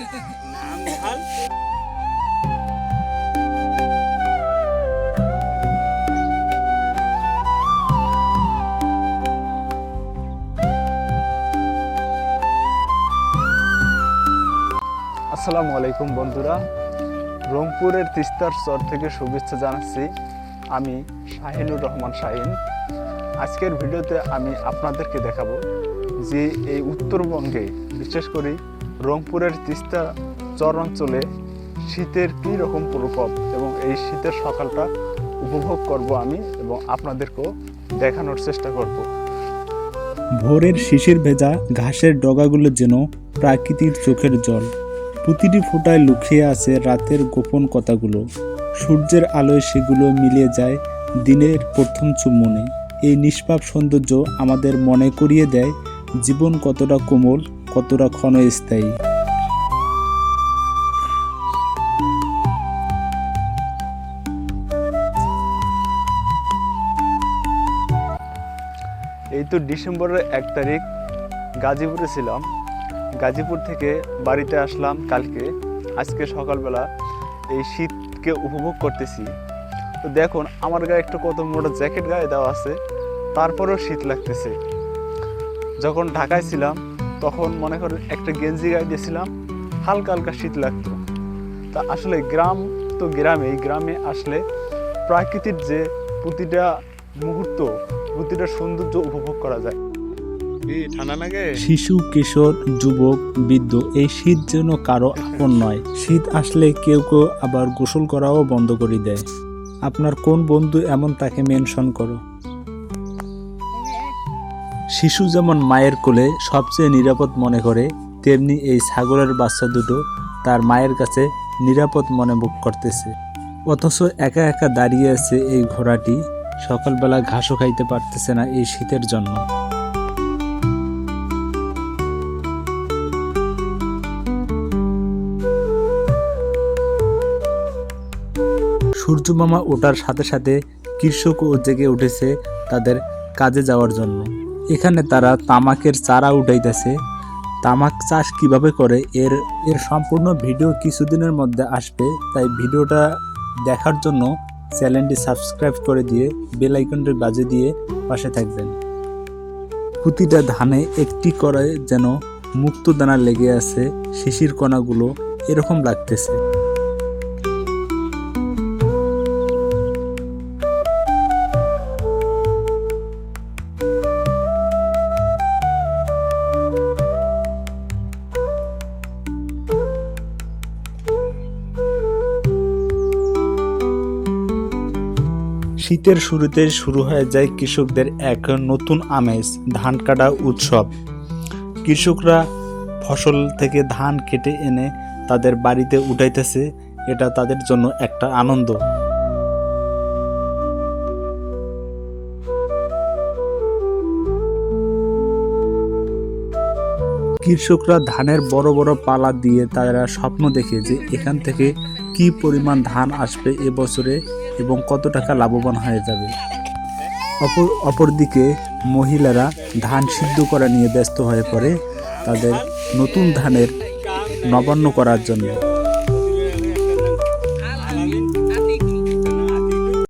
আসসালামু আলাইকুম বন্ধুরা। রংপুরের তিস্তার চর থেকে শুভেচ্ছা জানাচ্ছি। আমি শাহিনুর রহমান শাহিন। আজকের ভিডিওতে আমি আপনাদেরকে দেখাবো যে এই উত্তরবঙ্গে, বিশেষ করে রংপুরের তিস্তা চর অঞ্চলে শীতের কী রকম প্রকোপ এবং এই শীতের সকালটা উপভোগ করব আমি এবং আপনাদেরকেও দেখানোর চেষ্টা করব। ভোরের শিশির ভেজা ঘাসের ডগাগুলো যেন প্রাকৃতিক চোখের জল। প্রতিটি ফোঁটায় লুকিয়ে আছে রাতের গোপন কথাগুলো। সূর্যের আলোয় সেগুলো মিলিয়ে যায় দিনের প্রথম চুম্বনে। এই নিষ্পাপ সৌন্দর্য আমাদের মনে করিয়ে দেয় জীবন কতটা কোমল, কতটা ক্ষণস্থায়ী। এই তো ডিসেম্বরের এক তারিখ, গাজীপুরে ছিলাম। গাজীপুর থেকে বাড়িতে আসলাম কালকে। আজকে সকালবেলা এই শীতকে উপভোগ করতেছি। তো দেখুন, আমার গায়ে একটা কত মোটা জ্যাকেট গায়ে দেওয়া আছে, তারপরেও শীত লাগতেছে। যখন ঢাকায় ছিলাম তখন মনে করেন একটা গেঞ্জি গায়ে দিয়েছিলাম হালকা হালকা শীত লাগতো। তা আসলে গ্রাম তো গ্রামে এই গ্রামে আসলে প্রাকৃতিক যে প্রতিটা মুহূর্ত প্রতিটা সৌন্দর্য উপভোগ করা যায়। শিশু কিশোর যুবক বৃদ্ধ এই শীত যেন কারও আপন নয়। শীত আসলে কেউ কেউ আবার গোসল করাও বন্ধ করে দেয়। আপনার কোন বন্ধু এমন তাকে মেনশন করো? শিশু যেমন মায়ের কোলে সবচেয়ে নিরাপদ মনে করে, তেমনি এই ছাগলের বাচ্চা দুটো তার মায়ের কাছে নিরাপদ মনে ভোগ করতেছে। অথচ একা একা দাঁড়িয়ে আছে এই ঘোড়াটি, সকালবেলা ঘাসও খাইতে পারতেছে না এই শীতের জন্য। সূর্য মামা ওঠার সাথে সাথে কৃষকও জেগে উঠেছে তাদের কাজে যাওয়ার জন্য। এখানে তারা তামাকের চারা উঠাইতেছে। তামাক চাষ কীভাবে করে? এর এর সম্পূর্ণ ভিডিও কিছুদিনের মধ্যে আসবে। তাই ভিডিওটা দেখার জন্য চ্যানেলটি সাবস্ক্রাইব করে দিয়ে বেল আইকনটি বাজে দিয়ে পাশে থাকবেন। প্রতিটা ধানে একটি করে যেন মুক্ত দানা লেগে আছে, শিশির কণাগুলো এরকম লাগতেছে। শীতের শুরুতে শুরু হয়ে যায় কৃষকদের এক নতুন আমেজ, ধান কাটা উৎসব। কৃষকরা ফসল থেকে ধান কেটে এনে তাদের বাড়িতে উঠাইতেছে, এটা তাদের জন্য একটা আনন্দ। কৃষকরা ধানের বড় বড় পালা দিয়ে তারা স্বপ্ন দেখে যে এখান থেকে কি পরিমাণ ধান আসবে এ বছরে এবং কত টাকা লাভবান হয়ে যাবে? অপর, অপরদিকে মহিলারা ধান সিদ্ধ করা নিয়ে ব্যস্ত হয়ে পড়ে তাদের নতুন ধানের নবান্ন করার জন্য।